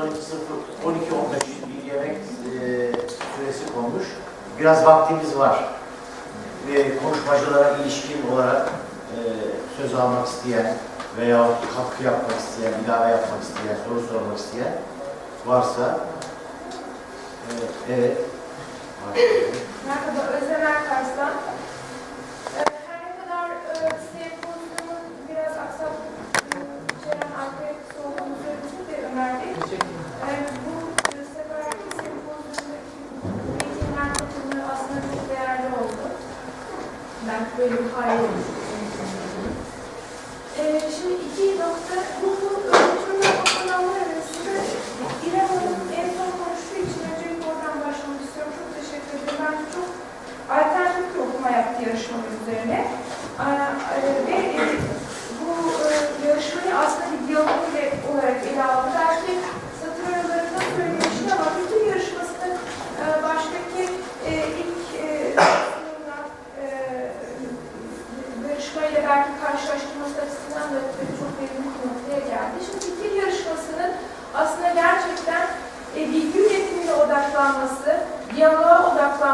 12.15 bir yemek e, süresi konmuş. Biraz vaktimiz var. E, konuşmacılara ilişkin olarak e, söz almak isteyen veya katkı yapmak isteyen, ilave yapmak isteyen, soru sormak isteyen varsa e, evet. Merhaba, Özlem Erkan.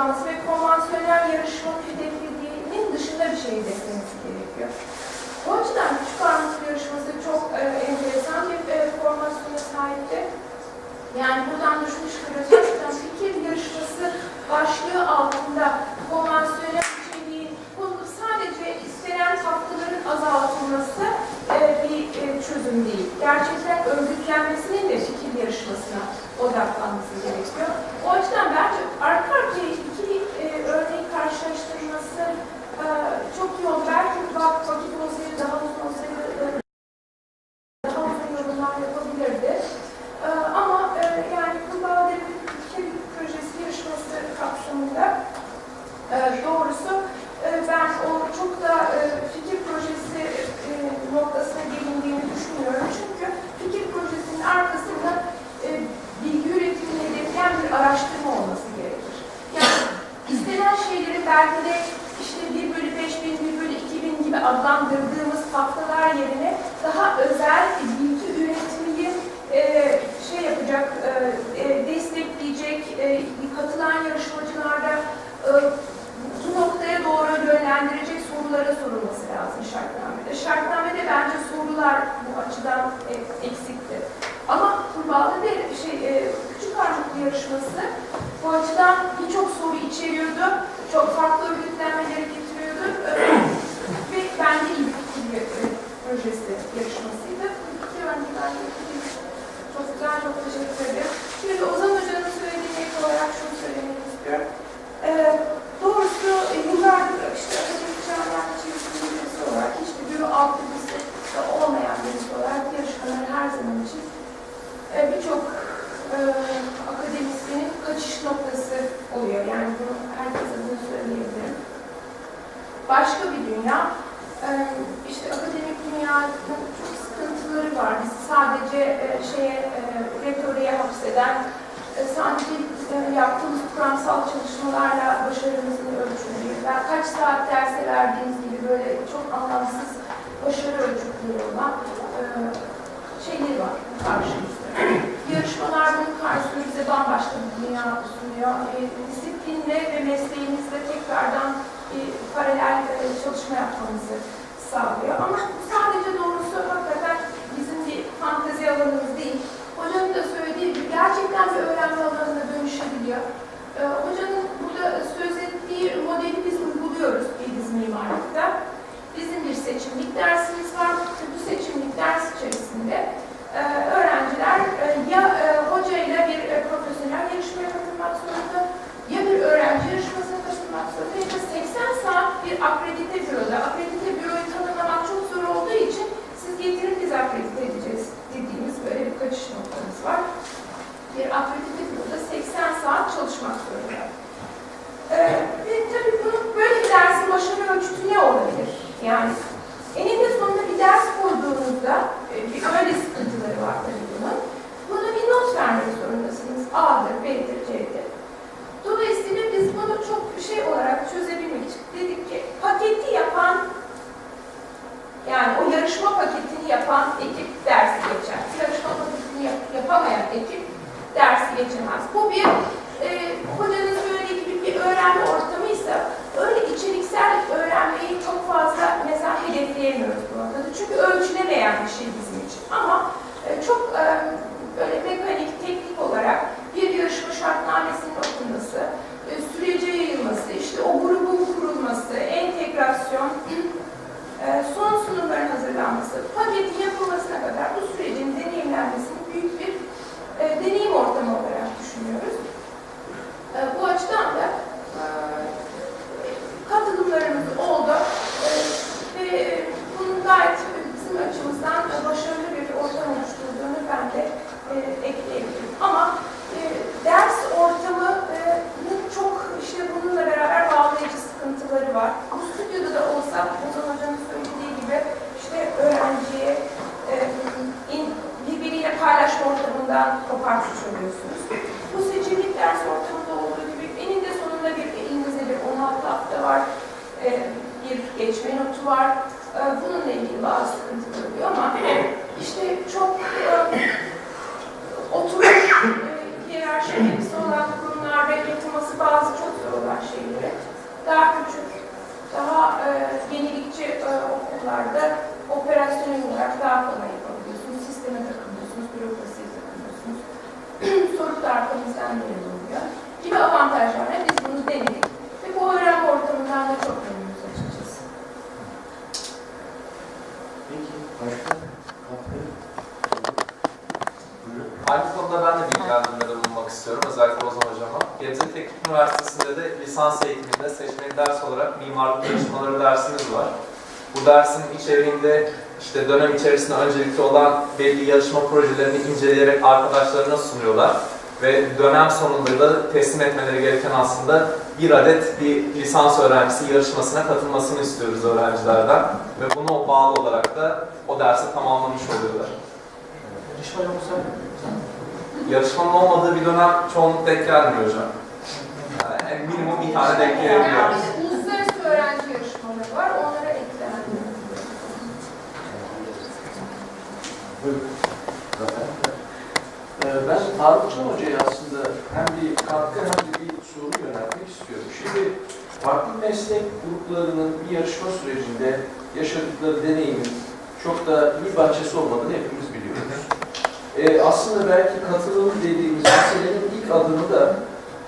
olması ve konvansiyonel yarışma hedeflediğinin dışında bir şey hedeflemesi gerekiyor. O açıdan küçük parmak yarışması çok e, enteresan bir e, formasyona sahipti. Yani buradan düşünüş kırıyorsan fikir yarışması başlığı altında konvansiyonel içeriğin şey bulunup sadece istenen haftaların azaltılması e, bir e, çözüm değil. Gerçekten örgütlenmesinin de fikir yarışmasına odaklanması gerekiyor. yaptığımız kuramsal çalışmalarla başarımızın ölçüldüğü, ben kaç saat derse verdiğiniz gibi böyle çok anlamsız başarı ölçütleri olan e, şeyleri var karşımızda. Yarışmalar bunun karşısında bize bambaşka bir dünya sunuyor. E, disiplinle ve mesleğimizle tekrardan bir paralel e, çalışma yapmamızı sağlıyor. Ama sadece doğru yarışma paketini yapan ekip dersi geçer. Yarışma paketini yap yapamayan ekip dersi geçemez. Bu bir e, hocanız böyle gibi bir öğrenme ortamıysa öyle içeriksel öğrenmeyi çok fazla mesela hedefleyemiyoruz bu noktada. Çünkü ölçülemeyen bir şey bizim için. Ama e, çok e, daha küçük, daha e, yenilikçi e, okullarda operasyonel olarak daha kolay yapabiliyorsunuz. Sisteme takılıyorsunuz, bürokrasiye takılıyorsunuz. Soru da arkamızdan geliyor oluyor. Gibi avantajlar var. Biz bunu denedik. Ve bu öğrenme ortamından da çok memnunuz açıkçası. Peki başka. Aynı konuda ben de bilgilendirmede bulunmak istiyorum. Özellikle Ozan Hocama. Gebze Teknik Üniversitesi'nde de lisans eğitiminde seçmeli ders olarak mimarlık çalışmaları dersimiz var. Bu dersin içeriğinde işte dönem içerisinde öncelikli olan belli yarışma projelerini inceleyerek arkadaşlarına sunuyorlar. Ve dönem sonunda da teslim etmeleri gereken aslında bir adet bir lisans öğrencisi yarışmasına katılmasını istiyoruz öğrencilerden. Ve buna bağlı olarak da o dersi tamamlamış oluyorlar. Yarışma yoksa Yarışmanın olmadığı bir dönem çoğunlukla denk gelmiyor hocam. Yani en minimum bir tane denk gelebiliyor. Uluslararası öğrenci yarışmaları var. Onlara. Zaten. Ee, Ben Faruk Can Hoca'ya aslında hem bir katkı hem de bir soru yöneltmek istiyorum. Şimdi farklı meslek gruplarının bir yarışma sürecinde yaşadıkları deneyimin çok da bir bahçesi olmadığını hepimiz biliyoruz. Ee, aslında belki katılım dediğimiz meselenin ilk adımı da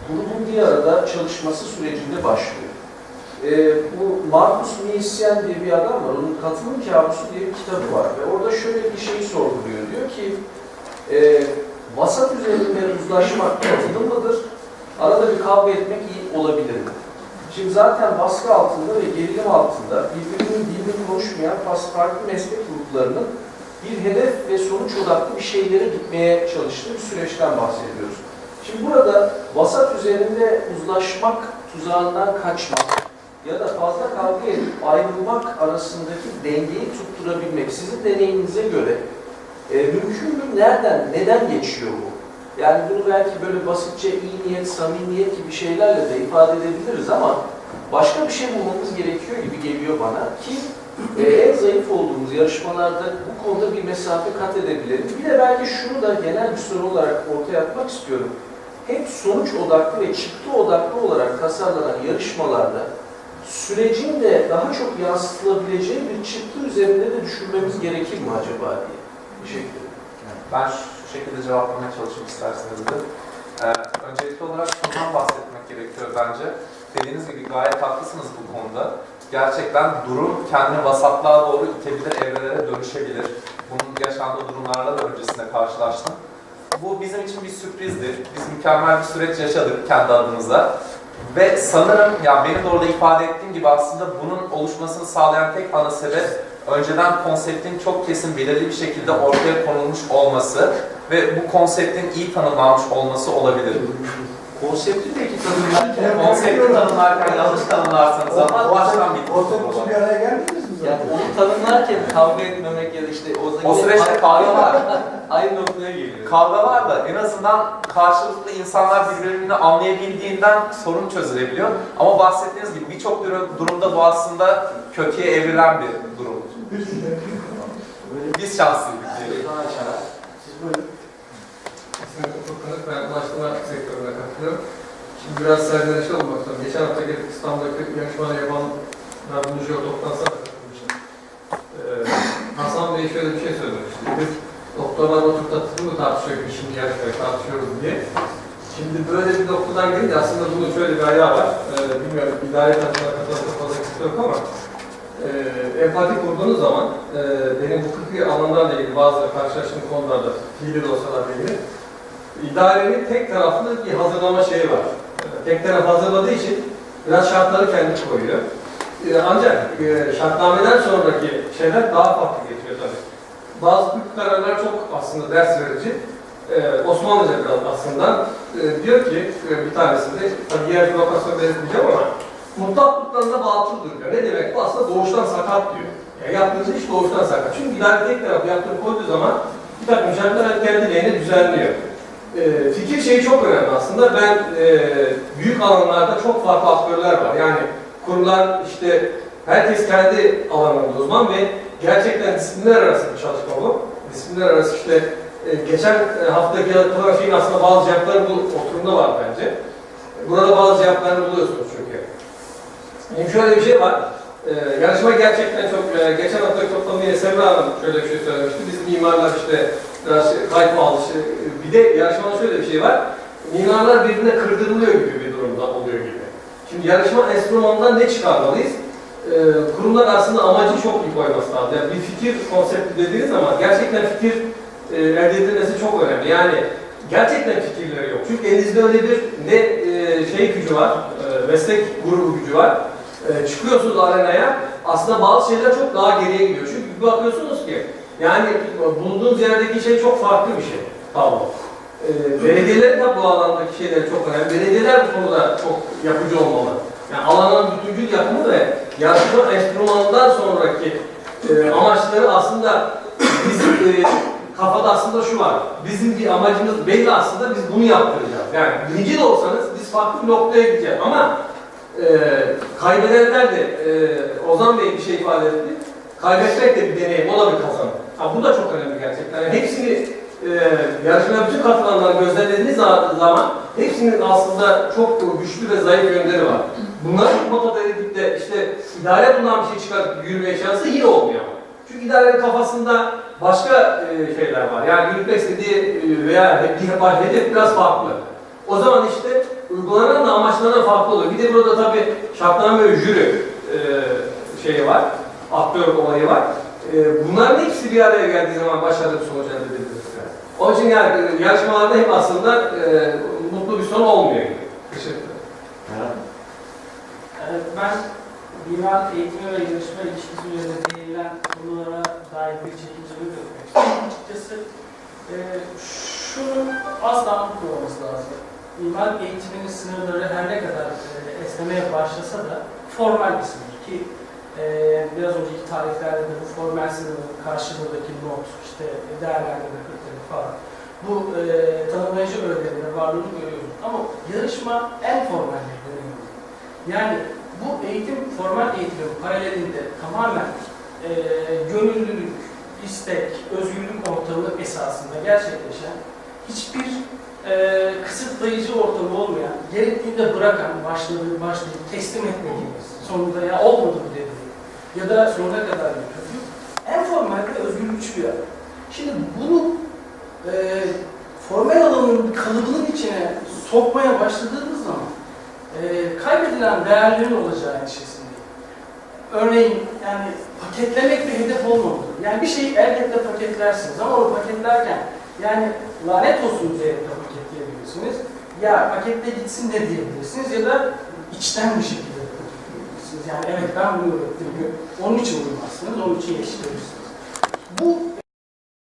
grubun bir arada çalışması sürecinde başlıyor. Ee, bu Marcus Miesyen diye bir adam var. Onun Katılım Kabusu diye bir kitabı var. Ve orada şöyle bir şeyi sorguluyor. Diyor ki e, vasat üzerinde uzlaşmak katılım mıdır? Arada bir kavga etmek iyi olabilir mi? Şimdi zaten baskı altında ve gerilim altında birbirinin dilini konuşmayan farklı meslek gruplarının bir hedef ve sonuç odaklı bir şeylere gitmeye çalıştığı bir süreçten bahsediyoruz. Şimdi burada vasat üzerinde uzlaşmak tuzağından kaçmak ya da fazla kavga edip ayrılmak arasındaki dengeyi tutturabilmek sizin deneyiminize göre e, mümkün mü? Nereden, neden geçiyor bu? Yani bunu belki böyle basitçe iyi niyet, samimiyet gibi şeylerle de ifade edebiliriz ama başka bir şey bulmamız gerekiyor gibi geliyor bana ki e, en zayıf olduğumuz yarışmalarda bu konuda bir mesafe kat edebilelim. Bir de belki şunu da genel bir soru olarak ortaya atmak istiyorum. Hep sonuç odaklı ve çıktı odaklı olarak tasarlanan yarışmalarda sürecin de daha çok yansıtılabileceği bir çıktı üzerinde de düşünmemiz gerekir mi acaba diye. Teşekkür. Ben şu şekilde cevaplamaya çalışayım isterseniz de. Ee, öncelikli olarak şundan bahsetmek gerekiyor bence. Dediğiniz gibi gayet haklısınız bu konuda. Gerçekten durum kendini vasatlığa doğru itebilir, evrelere dönüşebilir. Bunun yaşandığı durumlarla da öncesinde karşılaştım. Bu bizim için bir sürprizdir. Biz mükemmel bir süreç yaşadık kendi adımıza. Ve sanırım, ya benim de orada ifade ettiğim gibi aslında bunun oluşmasını sağlayan tek ana sebep önceden konseptin çok kesin belirli bir şekilde ortaya konulmuş olması ve bu konseptin iyi tanımlanmış olması olabilir. Konsepti peki tanımlarken Konsepti tanımlarken yanlış tanımlarsanız ama baştan bitmiş olur. bir araya gelmediniz mi yani zaten? onu tanımlarken kavga etmemek ya da işte o, O süreçte kavga var. aynı noktaya geliyor. Kavga var da en azından karşılıklı insanlar birbirini anlayabildiğinden sorun çözülebiliyor. Ama bahsettiğiniz gibi birçok durum- durumda bu aslında kötüye evrilen bir durum. Böyle Biz şanslıydık. Katılıyorum. Şimdi biraz sergileşe olmak istiyorum. Geçen hafta gelip İstanbul'daki yarışmada buluşuyor toplantısına da katılmıştım. Ee, Hasan Bey şöyle bir şey söylemişti. Biz doktorlar oturtatılı mı tartışıyor ki şimdi yarışmaya tartışıyoruz diye. Şimdi böyle bir noktadan gelince aslında bunun şöyle bir ayağı var. Ee, bilmiyorum idare tarafına katılan çok fazla kimse yok ama e, empati kurduğunuz zaman e, benim hukuki alanlarla ilgili bazı karşılaştığım konularda fiili dosyalarla ilgili idarenin tek taraflı bir hazırlama şeyi var. Tek taraf hazırladığı için biraz şartları kendi koyuyor. E, ancak e, şartnameden sonraki şeyler daha farklı geçiyor tabii. Bazı hukuk kararlar çok aslında ders verici. Ee, Osmanlıca biraz aslında e, diyor ki e, bir tanesinde, tabii diğer bir lokasyon belirtmeyeceğim ama mutlaklıklarında batıldır diyor. Ne demek bu? Aslında doğuştan sakat diyor. Yani yaptığınız iş doğuştan sakat. Çünkü idare tek tarafı yaptığını koyduğu zaman bir takım şartlar kendi lehine düzenliyor. E, fikir şeyi çok önemli aslında. Ben e, büyük alanlarda çok farklı aktörler var. Yani kurulan işte herkes kendi alanında uzman ve gerçekten disiplinler arası bir çalışma bu. Disiplinler arası işte e, geçen e, haftaki yapılan şeyin aslında bazı cevapları bu oturumda var bence. Burada bazı cevaplarını buluyorsunuz çünkü. Şimdi şöyle bir şey var. E, yarışma gerçekten çok, e, geçen hafta toplamda yine Semra Hanım şöyle bir şey söylemişti. Biz mimarlar işte biraz şey, kayıt alışı. Bir de yarışmanın şöyle bir şey var. Mimarlar birbirine kırdırılıyor gibi bir durumda oluyor gibi. Şimdi yarışma enstrümanından ne çıkarmalıyız? Ee, kurumlar aslında amacı çok iyi koyması lazım. Yani bir fikir konsepti dediğiniz zaman gerçekten fikir e, elde edilmesi çok önemli. Yani gerçekten fikirleri yok. Çünkü elinizde öyle bir ne e, şey gücü var, e, meslek grubu gücü var. E, çıkıyorsunuz arenaya, aslında bazı şeyler çok daha geriye gidiyor. Çünkü bakıyorsunuz ki, yani bulunduğunuz yerdeki şey çok farklı bir şey. Tamam. E, belediyelerin de bu alandaki şeyleri çok önemli. Belediyeler bu konuda çok yapıcı olmalı. Yani alanın bütüncül yapımı ve yarışma enstrümanından sonraki e, amaçları aslında bizim e, kafada aslında şu var. Bizim bir amacımız belli aslında biz bunu yaptıracağız. Yani birinci de olsanız biz farklı bir noktaya gideceğiz ama e, kaybedenler de e, Ozan Bey bir şey ifade etti. Kaybetmek de bir deneyim, o da bir kazanım. Ha, bu da çok önemli gerçekten. Yani hepsini e, yarışmaya bütün katılanları gözlemlediğiniz zaman hepsinin aslında çok güçlü ve zayıf yönleri var. Bunlar motoda edip de işte idare bundan bir şey çıkartıp yürümeye çalışsa yine olmuyor. Çünkü idarenin kafasında başka e, şeyler var. Yani yürütmek istediği e, veya hedef biraz farklı. O zaman işte uygulanan da amaçlanan farklı oluyor. Bir de burada tabii şartname ve jüri e, şeyi var. Aktör olayı var. E, bunların hepsi bir araya geldiği zaman başarılı bir sonuç elde edebiliriz. Yani. Onun için yani e, yarışmalarda hep aslında e, mutlu bir son olmuyor. Teşekkür ederim. Evet, Ben mimar eğitimi ve yarışma ilişkisi üzerine değinilen konulara dair bir çekicimi görmek istiyorum. Açıkçası e, şunu asla unutmamamız lazım. Mimar eğitiminin sınırları her ne kadar e, esnemeye başlasa da formal bir sınır ki e, biraz önceki tariflerde de bu formal sınırın karşılığındaki not, işte değerlendirme kriteri falan bu e, tanımlayıcı öğelerinde varlığını görüyoruz. Ama yarışma en formal bir. Yani bu eğitim, formal eğitimin paralelinde tamamen e, gönüllülük, istek, özgürlük ortamı esasında gerçekleşen hiçbir e, kısıtlayıcı ortamı olmayan, gerektiğinde bırakan, başladığı, başlayıp teslim etmediğimiz, sonunda ya olmadı bu dediği ya da sonuna kadar götürdüğü en formal ve özgürlükçü bir alan. Şimdi bunu e, formal alanın kalıbının içine sokmaya başladığımız zaman e, kaybedilen değerlerin olacağı endişesindeyim. Örneğin yani paketlemek bir hedef olmamalı. Yani bir şeyi elbette paketlersiniz ama o paketlerken yani lanet olsun üzerinde paketleyebilirsiniz. Ya paketle gitsin de diyebilirsiniz ya da içten bir şekilde paketleyebilirsiniz. Yani evet ben bunu öğrettim. Onun için uymazsınız, onun için yetiştirirsiniz. Bu